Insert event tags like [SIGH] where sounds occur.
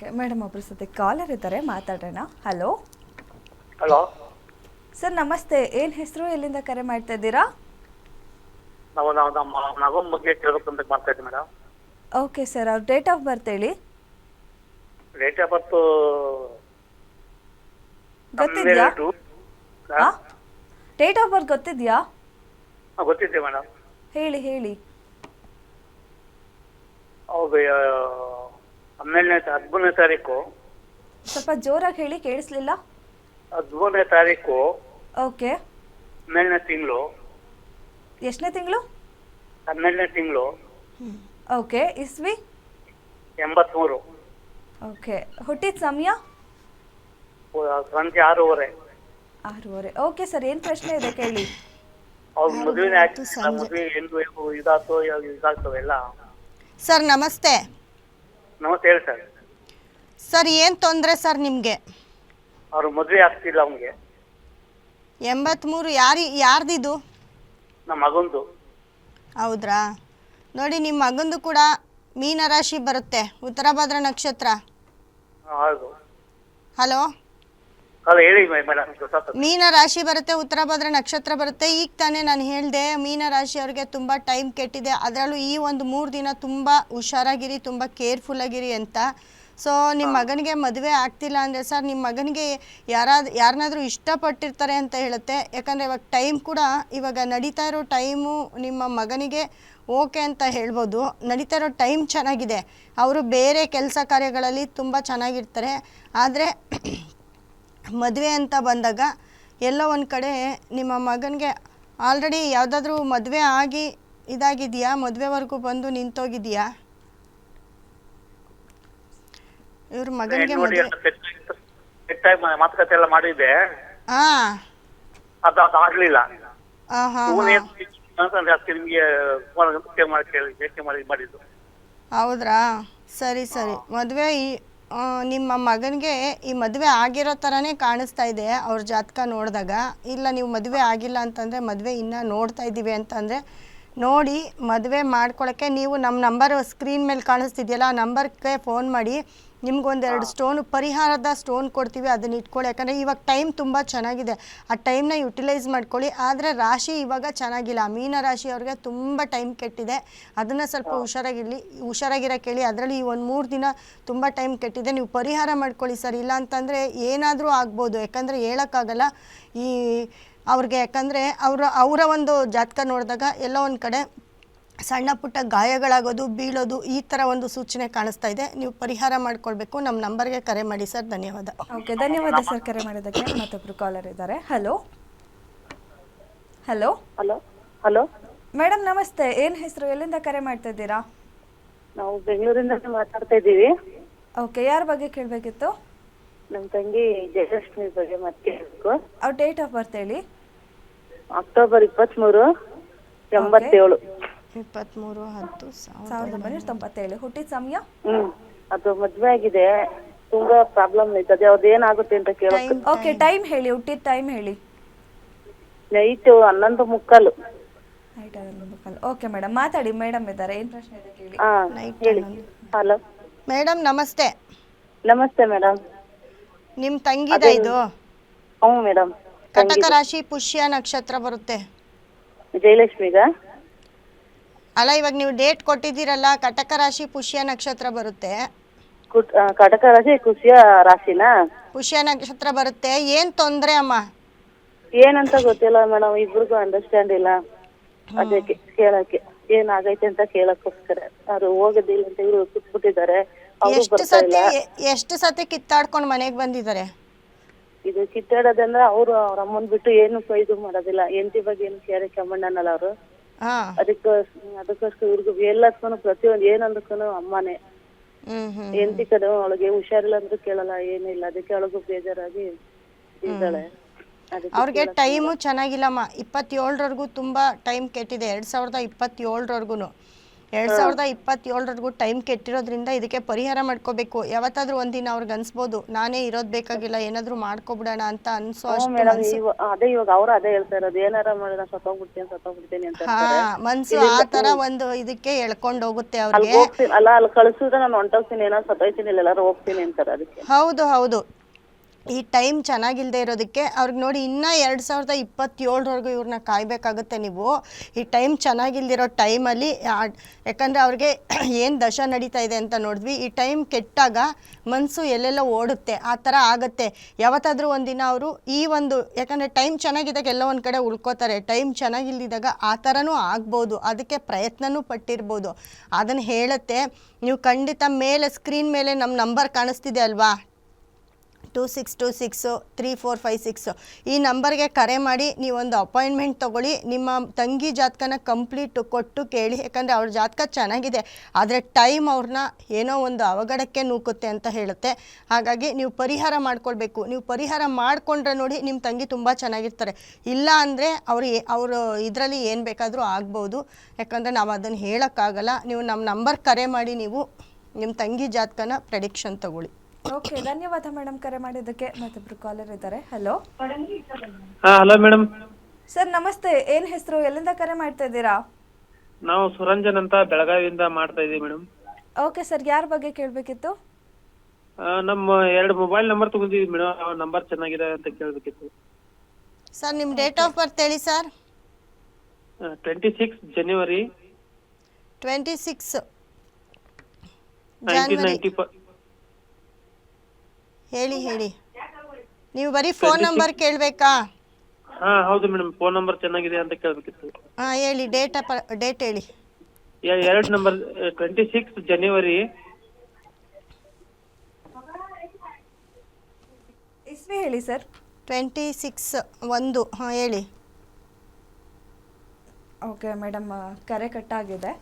Madam ಒಬ್ಬರ ಸತಿ collar ಇದ್ದಾರೆ ಮಾತಾಡೋಣ. ಹಲೋ? ಹಲೋ? ಸರ್ ನಮಸ್ತೆ. ಏನ್ ಹೆಸರು? ಎಲ್ಲಿಂದ ಕರೆ ಮಾಡ್ತಾ ಇದ್ದೀರಾ? ನಾವು ನಾವು ನಮ್ಮ ನಗಮ್ ಬಗ್ಗೆ ಮಾಡ್ತಾ ಇದ್ದೀವಿ ಮೇಡಮ್. Okay sir. ಅವ್ರ ಡೇಟ್ ಆಫ್ ಬರ್ತ್ ಹೇಳಿ? ಡೇಟ್ ಆಫ್ ಬರ್ತ್ ಗೊತ್ತಿದ್ಯಾ? ಹಾ? ಡೇಟ್ ಆಫ್ ಬರ್ತ್ ಗೊತ್ತಿದ್ಯಾ? ಗೊತ್ತಿದೆ ಮೇಡಮ್. ಹೇಳಿ ಹೇಳಿ. ಅವ್ರು ಹನ್ನೆರಡನೇ ಹದಿಮೂರನೇ ತಾರೀಕು. ಸ್ವಲ್ಪ ಜೋರಾಗಿ ಹೇಳಿ ಕೇಳಿಸ್ಲಿಲ್ಲ? ಹದಿಮೂರನೇ ತಾರೀಕು. ಓಕೆ. ಹನ್ನೆರಡನೇ ತಿಂಗಳು. ಎಷ್ಟನೇ ತಿಂಗಳು? ಹನ್ನೆರಡನೇ ತಿಂಗಳು. ಓಕೆ ಇಸ್ವಿ? ಎಂಬತ್ಮೂರು. ಓಕೆ ಹುಟ್ಟಿದ ಸಮಯ? ಸಂಜೆ ಆರೂವರೆ. ಆರೂವರೆ. ಓಕೆ ಸರ್ ಏನು ಪ್ರಶ್ನೆ ಇದೆ ಕೇಳಿ? ಅವ್ರ ಮದುವೆನೇ ಆಗ್ತಿಲ್ಲ ಮದುವೆ ಎಂದು ಇದಾಗ್ತೋ ಇದಾಗ್ತವೆ ಎಲ್ಲ ಸರ್ ನಮಸ್ತೆ. ನಮಸ್ತೆ ಹೇಳಿ ಸರ್. ಸರ್ ಏನು ತೊಂದರೆ ಸರ್ ನಿಮಗೆ? ಅವ್ರ ಮದುವೆ ಆಗ್ತಿಲ್ಲ ಅವ್ನಿಗೆ. ಎಂಬತ್ತ್ಮೂರು ಯಾರಿ ಯಾರ್ದಿದು? ನಮ್ಮ ಮಗಂದು. ಹೌದ್ರಾ? ನೋಡಿ ನಿಮ್ಮ ಮಗಂದು ಕೂಡ ಮೀನರಾಶಿ ಬರುತ್ತೆ ಉತ್ತರ ಭದ್ರ ನಕ್ಷತ್ರ. ಹೌದು. ಹಲೋ? ಅಲ್ಲ ಹೇಳಿ ಮೇಡಮ್ ಗೊತ್ತಾಗ್ತದೆ ಮೀನ ರಾಶಿ ಬರುತ್ತೆ ಉತ್ತರ ಭದ್ರ ನಕ್ಷತ್ರ ಬರುತ್ತೆ. ಈಗ ತಾನೇ ನಾನು ಹೇಳಿದೆ ಮೀನ ರಾಶಿ ಅವ್ರಿಗೆ ತುಂಬ ಟೈಮ್ ಕೆಟ್ಟಿದೆ. ಅದರಲ್ಲೂ ಈ ಒಂದು ಮೂರು ದಿನ ತುಂಬ ಹುಷಾರಾಗಿರಿ ತುಂಬ ಕೇರ್ಫುಲ್ ಆಗಿರಿ ಅಂತ. ಸೊ ನಿಮ್ಮ ಮಗನಿಗೆ ಮದುವೆ ಆಗ್ತಿಲ್ಲ ಅಂದರೆ ಸರ್ ನಿಮ್ಮ ಮಗನಿಗೆ ಯಾರಾದ್ ಯಾರನ್ನಾದ್ರೂ ಇಷ್ಟಪಟ್ಟಿರ್ತಾರೆ ಅಂತ ಹೇಳುತ್ತೆ. ಯಾಕಂದರೆ ಇವಾಗ ಟೈಮ್ ಕೂಡ ಇವಾಗ ನಡೀತಾ ಇರೋ ಟೈಮು ನಿಮ್ಮ ಮಗನಿಗೆ ಓಕೆ ಅಂತ ಹೇಳ್ಬೋದು. ನಡೀತಾ ಇರೋ ಟೈಮ್ ಚೆನ್ನಾಗಿದೆ. ಅವರು ಬೇರೆ ಕೆಲಸ ಕಾರ್ಯಗಳಲ್ಲಿ ತುಂಬ ಚೆನ್ನಾಗಿರ್ತಾರೆ. ಆದರೆ ಮದುವೆ ಅಂತ ಬಂದಾಗ ಎಲ್ಲೋ ಒಂದು ಕಡೆ ನಿಮ್ಮ ಮಗನಿಗೆ ಆಲ್ರೆಡಿ ಯಾವುದಾದ್ರೂ ಮದುವೆ ಆಗಿ ಇದಾಗಿದೆಯಾ? ಮದುವೆವರೆಗೂ ಬಂದು ನಿಂತೋಗಿದೆಯಾ? ಇವ್ರ ಮಗನಿಗೆ ನೋಡಿ ಮಾತುಕತೆ ಎಲ್ಲ ಮಾಡಿದ್ದೆ. ಹಾಂ ಅದು ಅದು ಆಗ್ಲಿಲ್ಲ. ಹಾಂ ಹಾಂ. ಇವನೇ ಅಂತಂದ್ರೆ ಅದಕ್ಕೆ ನಿಮ್ಗೆ ಫೋನ್ ಮಾಡಿ ಕೇಳಿ ಭೇಟಿ ಮಾಡಿ ಮಾಡಿದ್ದು. ಹೌದ್ರಾ? ಸರಿ ಸರಿ. ಮದ್ವೆ ಈ ನಿಮ್ಮ ಮಗನಿಗೆ ಈ ಮದುವೆ ಆಗಿರೋ ಥರನೇ ಕಾಣಿಸ್ತಾ ಇದೆ ಅವ್ರ ಜಾತಕ ನೋಡಿದಾಗ. ಇಲ್ಲ, ನೀವು ಮದುವೆ ಆಗಿಲ್ಲ ಅಂತಂದರೆ ಮದುವೆ ಇನ್ನೂ ನೋಡ್ತಾ ಇದ್ದೀವಿ ಅಂತಂದರೆ ನೋಡಿ ಮದುವೆ ಮಾಡ್ಕೊಳ್ಳೋಕ್ಕೆ ನೀವು ನಮ್ಮ ನಂಬರ್ ಸ್ಕ್ರೀನ್ ಮೇಲೆ ಕಾಣಿಸ್ತಿದೆಯಲ್ಲ ಆ ನಂಬರ್ಗೆ ಫೋನ್ ಮಾಡಿ. ನಿಮ್ಗೊಂದೆರಡು ಸ್ಟೋನ್ ಪರಿಹಾರದ ಸ್ಟೋನ್ ಕೊಡ್ತೀವಿ ಅದನ್ನ ಇಟ್ಕೊಳ್ಳಿ. ಯಾಕಂದರೆ ಇವಾಗ ಟೈಮ್ ತುಂಬ ಚೆನ್ನಾಗಿದೆ. ಆ ಟೈಮ್ನ ಯುಟಿಲೈಸ್ ಮಾಡ್ಕೊಳ್ಳಿ. ಆದರೆ ರಾಶಿ ಇವಾಗ ಚೆನ್ನಾಗಿಲ್ಲ. ಮೀನ ರಾಶಿ ಅವ್ರಿಗೆ ತುಂಬ ಟೈಮ್ ಕೆಟ್ಟಿದೆ. ಅದನ್ನು ಸ್ವಲ್ಪ ಹುಷಾರಾಗಿರಲಿ ಹುಷಾರಾಗಿರೋ ಹೇಳಿ ಅದರಲ್ಲಿ ಈ ಒಂದು ಮೂರು ದಿನ ತುಂಬ ಟೈಮ್ ಕೆಟ್ಟಿದೆ. ನೀವು ಪರಿಹಾರ ಮಾಡ್ಕೊಳ್ಳಿ ಸರ್. ಇಲ್ಲ ಅಂತಂದರೆ ಏನಾದರೂ ಆಗ್ಬೋದು. ಯಾಕಂದರೆ ಹೇಳೋಕ್ಕಾಗಲ್ಲ. ಈ ಅವ್ರಿಗೆ ಯಾಕಂದರೆ ಅವರ ಅವರ ಒಂದು ಜಾತಕ ನೋಡಿದಾಗ ಎಲ್ಲೋ ಒಂದು ಕಡೆ ಸಣ್ಣ ಪುಟ್ಟ ಗಾಯಗಳಾಗೋದು ಬೀಳೋದು ಈ ಥರ ಒಂದು ಸೂಚನೆ ಕಾಣಿಸ್ತಾ ಇದೆ. ನೀವು ಪರಿಹಾರ ಮಾಡ್ಕೊಳ್ಬೇಕು. ನಮ್ಮ ನಂಬರ್ಗೆ ಕರೆ ಮಾಡಿ ಸರ್. ಧನ್ಯವಾದ. ಓಕೆ ಧನ್ಯವಾದ ಸರ್ ಕರೆ ಮಾಡೋದಕ್ಕೆ ಮತ್ತೊಬ್ರು ಕಾಲರ್ ಇದ್ದಾರೆ. Hello? Hello? Hello? Hello? Madam ನಮಸ್ತೆ. ಏನ್ ಹೆಸರು? ಎಲ್ಲಿಂದ ಕರೆ ಮಾಡ್ತಾ ಇದ್ದೀರಾ? ನಾವು ಬೆಂಗಳೂರಿಂದ ಮಾತಾಡ್ತಾ ಇದ್ದೀವಿ. ಓಕೆ ಯಾರ ಬಗ್ಗೆ ಕೇಳಬೇಕಿತ್ತು? ನಮ್ಮ ತಂಗಿ ಜಯಲಕ್ಷ್ಮಿ ಬಗ್ಗೆ ಮತ್ತೆ ಕೇಳಬೇಕು. ಅವ್ರ ಡೇಟ್ ಆಫ್ ಬರ್ತ್ ಹೇಳಿ? ಅಕ್ಟೋಬರ್ ಇಪ್ಪತ್ತ್ಮೂರು ಎಂಬತ್ತೇಳು. ಇಪ್ಪತ್ತ್ಮೂರು ಹತ್ತು ಸಾವಿರದ ಒಂಬೈನೂರ ತೊಂಬತ್ತೇಳು. ಹುಟ್ಟಿದ ಸಮಯ? ಹ್ಮ್ ಅದು ಮದ್ವೆ ಆಗಿದೆ. ತುಂಬಾ ಪ್ರಾಬ್ಲಮ್ ಐತದೆ ಅದೇ ಅವ್ರದ್ದು ಏನಾಗುತ್ತೆ ಅಂತ ಕೇಳಕ್ಕೆ ಓಕೆ ಟೈಮ್ ಹೇಳಿ ಹುಟ್ಟಿದ ಟೈಮ್ ಹೇಳಿ. ನೈಟ್ ಹನ್ನೊಂದು ಮುಕ್ಕಾಲು. ನೈಟ್ ಓಕೆ ಮೇಡಮ್ ಮಾತಾಡಿ ಮೇಡಮ್ ಇದ್ದಾರೆ. ಏನು ಪ್ರಶ್ನೆ ಇದೆ ಕೇಳಿ. ಹಾ ನೈಟ್ ಹೇಳಿ. ಹಲೋ ಮೇಡಮ್ ನಮಸ್ತೆ. ನಮಸ್ತೆ ಮೇಡಮ್ ನಿಮ್ಮ ತಂಗಿದ ಇದು? ಹ್ಞೂ ಮೇಡಮ್ ಕಟಕ ರಾಶಿ ಪುಷ್ಯ ನಕ್ಷತ್ರ ಬರುತ್ತೆ. ಜಯಲಕ್ಷ್ಮಿಗ? ಅಲ್ಲ ಇವಾಗ ನೀವು ಡೇಟ್ ಕೊಟ್ಟಿದ್ದೀರಲ್ಲ ಕಟಕ ರಾಶಿ ಪುಷ್ಯ ನಕ್ಷತ್ರ ಬರುತ್ತೆ. ಕುಟ್ ಆ, ಕಟಕ ರಾಶಿ ಖುಷಿಯ ರಾಶಿನಾ? ಪುಷ್ಯ ನಕ್ಷತ್ರ ಬರುತ್ತೆ. ಏನ್ ತೊಂದ್ರೆ ಅಮ್ಮ? ಏನಂತ ಗೊತ್ತಿಲ್ಲ ಮೇಡಮ್ ಇಬ್ರಿಗೂ ಅಂಡರ್ಸ್ಟ್ಯಾಂಡ್ ಇಲ್ಲ. ಅದಕ್ಕೆ ಕೇಳಕ್ಕೆ. ಏನಾಗೈತೆ ಅಂತ ಕೇಳಕ್ಕೋಸ್ಕರ. ಅವ್ರು ಹೋಗದಿಲ್ಲ ಅಂತ ಇವ್ರು ಕುತ್ಬಿಟ್ಟಿದ್ದಾರೆ. ಅವರು ಎಷ್ಟು ಬರ್ತಾ ಸತಿ ಇಲ್ಲ ಎಷ್ಟು ಸತಿ ಕಿತ್ತಾಡ್ಕೊಂಡು ಮನೆಗೆ ಬಂದಿದ್ದಾರೆ? ಇದು ಕಿತ್ತಾಡೋದಂದ್ರೆ ಅವ್ರು ಅವ್ರ ಅಮ್ಮನ್ ಬಿಟ್ಟು ಏನು ಇದು ಮಾಡೋದಿಲ್ಲ. ಎಂತಿ ಬಗ್ಗೆ ಏನು ಕೇಳಕ್ಕೆ ಅಮ್ಮಣ್ಣನಲ್ಲ ಅವರು. ಅದಕ್ಕೆ ಅದಕ್ಕೋಸ್ಕರ ಇವ್ರಿಗೂ ಎಲ್ಲದಕ್ಕೂ ಪ್ರತಿಯೊಂದು ಏನಂದಕ್ಕೂ ಅಮ್ಮನೆ. ಎಂತಿ ಕಡೆ ಅವಳಿಗೆ ಹುಷಾರಿಲ್ಲ ಅಂದ್ರೂ ಕೇಳಲ್ಲ ಏನಿಲ್ಲ ಅದಕ್ಕೆ ಅವಳಿಗೂ ಬೇಜಾರಾಗಿ ಇದ್ದಾಳೆ. ಅವ್ರಿಗೆ ಟೈಮು ಚೆನ್ನಾಗಿಲ್ಲಮ್ಮ. ಇಪ್ಪತ್ತೇಳರವರೆಗೂ ತುಂಬಾ ಟೈಮ್ ಕೆಟ್ಟಿದೆ. ಎರಡ್ ಸಾವಿರದ ಇಪ್ಪತ್ತೇಳರವರೆಗೂ ಎರಡು ಸಾವಿರದ ಇಪ್ಪತ್ತೇಳರವರೆಗೂ ಟೈಮ್ ಕೆಟ್ಟಿರೋದ್ರಿಂದ ಇದಕ್ಕೆ ಪರಿಹಾರ ಮಾಡ್ಕೋಬೇಕು. ಯಾವತ್ತಾದ್ರೂ ಒಂದಿನ ಅವ್ರಿಗೆ ಅನ್ಸ್ಬೋದು ನಾನೇ ಇರೋದ್ ಬೇಕಾಗಿಲ್ಲ ಏನಾದ್ರೂ ಮಾಡ್ಕೊಬಿಡೋಣ ಅಂತ ಅನ್ಸೋ ಹ್ಞೂ ಅಷ್ಟು ಮೇಡಮ್ ಮನ್ಸು. ಇವ ಅದೇ ಇವಾಗ ಅವ್ರು ಅದೇ ಹೇಳ್ತಾ ಇರೋದು ಏನಾರ ಮಾಡಿ ನಾನು ಸತ್ತೋಗ್ಬಿಡ್ತೀನಿ ಸತ್ತೋಗ್ಬಿಡ್ತೀನಿ ಅಂತ ಹಾ ಹೇಳ್ತಾರೆ. ಮನ್ಸು ಆ ತರ ಒಂದು ಇದಕ್ಕೆ ಎಳ್ಕೊಂಡು ಹೋಗುತ್ತೆ ಅಲ್ಲಿ ಅವ್ರಿಗೆ ಹೋಗ್ತೀನಿ ಅಲ್ಲ ಅಲ್ಲಿ ಕಳ್ಸಿದ್ರೆ ನಾನು ಹೊಂಟೋಗ್ತೀನಿ ಏನೋ ಸತ್ತೋಯ್ತೀನಿ ಇಲ್ಲ ಎಲ್ಲಾರು ಹೋಗ್ತೀನಿ ಅಂತಾರೆ ಅದಕ್ಕೆ. ಹೌದು ಹೌದು. ಈ ಟೈಮ್ ಚೆನ್ನಾಗಿಲ್ಲದೆ ಇರೋದಕ್ಕೆ ಅವ್ರಿಗೆ ನೋಡಿ ಇನ್ನೂ ಎರಡು ಸಾವಿರದ ಇಪ್ಪತ್ತೇಳರವರೆಗೂ ಇವ್ರನ್ನ ಕಾಯಬೇಕಾಗುತ್ತೆ ನೀವು. ಈ ಟೈಮ್ ಚೆನ್ನಾಗಿಲ್ದಿರೋ ಟೈಮಲ್ಲಿ ಯಾಕಂದರೆ ಅವ್ರಿಗೆ [CLEARS THROAT] ಏನು ದಶ ನಡೀತಾ ಇದೆ ಅಂತ ನೋಡಿದ್ವಿ. ಈ ಟೈಮ್ ಕೆಟ್ಟಾಗ ಮನಸ್ಸು ಎಲ್ಲೆಲ್ಲ ಓಡುತ್ತೆ, ಆ ಥರ ಆಗುತ್ತೆ. ಯಾವತ್ತಾದರೂ ಒಂದಿನ ಅವರು ಈ ಒಂದು, ಯಾಕಂದರೆ ಟೈಮ್ ಚೆನ್ನಾಗಿದ್ದಾಗ ಎಲ್ಲ ಒಂದು ಕಡೆ ಉಳ್ಕೋತಾರೆ. ಟೈಮ್ ಚೆನ್ನಾಗಿಲ್ದಿದ್ದಾಗ ಆ ಥರನೂ ಆಗ್ಬೋದು. ಅದಕ್ಕೆ ಪ್ರಯತ್ನನೂ ಪಟ್ಟಿರ್ಬೋದು. ಅದನ್ನು ಹೇಳುತ್ತೆ. ನೀವು ಖಂಡಿತ ಮೇಲೆ, ಸ್ಕ್ರೀನ್ ಮೇಲೆ ನಮ್ಮ ನಂಬರ್ ಕಾಣಿಸ್ತಿದೆ ಅಲ್ವಾ? Two six two six three four five six ಈ ನಂಬರ್ಗೆ ಕರೆ ಮಾಡಿ ನೀವೊಂದು ಅಪಾಯಿಂಟ್ಮೆಂಟ್ ತೊಗೊಳ್ಳಿ. ನಿಮ್ಮ ತಂಗಿ ಜಾತಕನ ಕಂಪ್ಲೀಟ್ ಕೊಟ್ಟು ಕೇಳಿ. ಯಾಕಂದರೆ ಅವ್ರ ಜಾತಕ ಚೆನ್ನಾಗಿದೆ. ಆದರೆ ಟೈಮ್ ಅವ್ರನ್ನ ಏನೋ ಒಂದು ಅವಘಡಕ್ಕೆ ನೂಕುತ್ತೆ ಅಂತ ಹೇಳುತ್ತೆ. ಹಾಗಾಗಿ ನೀವು ಪರಿಹಾರ ಮಾಡ್ಕೊಳ್ಬೇಕು. ನೀವು ಪರಿಹಾರ ಮಾಡಿಕೊಂಡ್ರೆ ನೋಡಿ ನಿಮ್ಮ ತಂಗಿ ತುಂಬ ಚೆನ್ನಾಗಿರ್ತಾರೆ. ಇಲ್ಲ ಅಂದರೆ ಅವರು ಅವರು ಇದರಲ್ಲಿ ಏನು ಬೇಕಾದರೂ ಆಗ್ಬೋದು. ಯಾಕಂದರೆ ನಾವು ಅದನ್ನು ಹೇಳೋಕ್ಕಾಗಲ್ಲ. ನೀವು ನಮ್ಮ ನಂಬರ್ ಕರೆ ಮಾಡಿ ನೀವು ನಿಮ್ಮ ತಂಗಿ ಜಾತಕನ ಪ್ರೆಡಿಕ್ಷನ್ ತಗೊಳ್ಳಿ. ಓಕೆ ಧನ್ಯವಾದ ಮೇಡಮ್ ಕರೆ ಮಾಡಿದ್ದಕ್ಕೆ ಮತ್ತೊಬ್ರು ಕಾಲರ್ ಇದ್ದಾರೆ. ಹಲೋ ಹಾ ಹಲೋ ಮೇಡಮ್ ಸರ್ ನಮಸ್ತೆ. ಏನ್ ಹೆಸರು? ಎಲ್ಲಿಂದ ಕರೆ ಮಾಡ್ತಾ ಇದ್ದೀರಾ? ನಾವು ಸುರಂಜನ್ ಅಂತ ಬೆಳಗಾವಿಯಿಂದ ಮಾಡ್ತಾ ಇದ್ದೀವಿ ಮೇಡಮ್ ಓಕೆ ಸರ್ ಯಾರ ಬಗ್ಗೆ ಕೇಳಬೇಕಿತ್ತು? ನಮ್ಮ ಎರಡು ಮೊಬೈಲ್ ನಂಬರ್ ತಗೊಂಡಿದ್ವಿ ಮೇಡಮ್ ಆ ನಂಬರ್ ಚೆನ್ನಾಗಿದೆ ಅಂತ ಕೇಳಬೇಕಿತ್ತು. ಸರ್ ನಿಮ್ಮ ಡೇಟ್ ಆಫ್ ಬರ್ತ್ ಹೇಳಿ sir twenty six January twenty six nineteen ninety ninety ಹೇಳಿ ಹೇಳಿ. ನೀವು ಬರೀ ಫೋನ್ ನಂಬರ್ ಕೇಳಬೇಕಾ? ಹಾ ಹೌದು ಮೇಡಮ್ ಫೋನ್ ನಂಬರ್ ಚೆನ್ನಾಗಿದೆ ಅಂತ ಕೇಳಬೇಕಿತ್ತು. ಹಾಂ ಹೇಳಿ ಡೇಟ್ ಡೇಟ್ ಹೇಳಿ. ಎರಡು ನಂಬರ್ ಟ್ವೆಂಟಿ ಸಿಕ್ಸ್ ಜನವರಿ ಇಸ್ವಿ ಹೇಳಿ ಸರ್ ಟ್ವೆಂಟಿ ಸಿಕ್ಸ್ ಒಂದು ಹಾಂ ಹೇಳಿ. ಓಕೆ ಮೇಡಮ್ ಕರೆ ಕಟ್ಟಾಗಿದೆ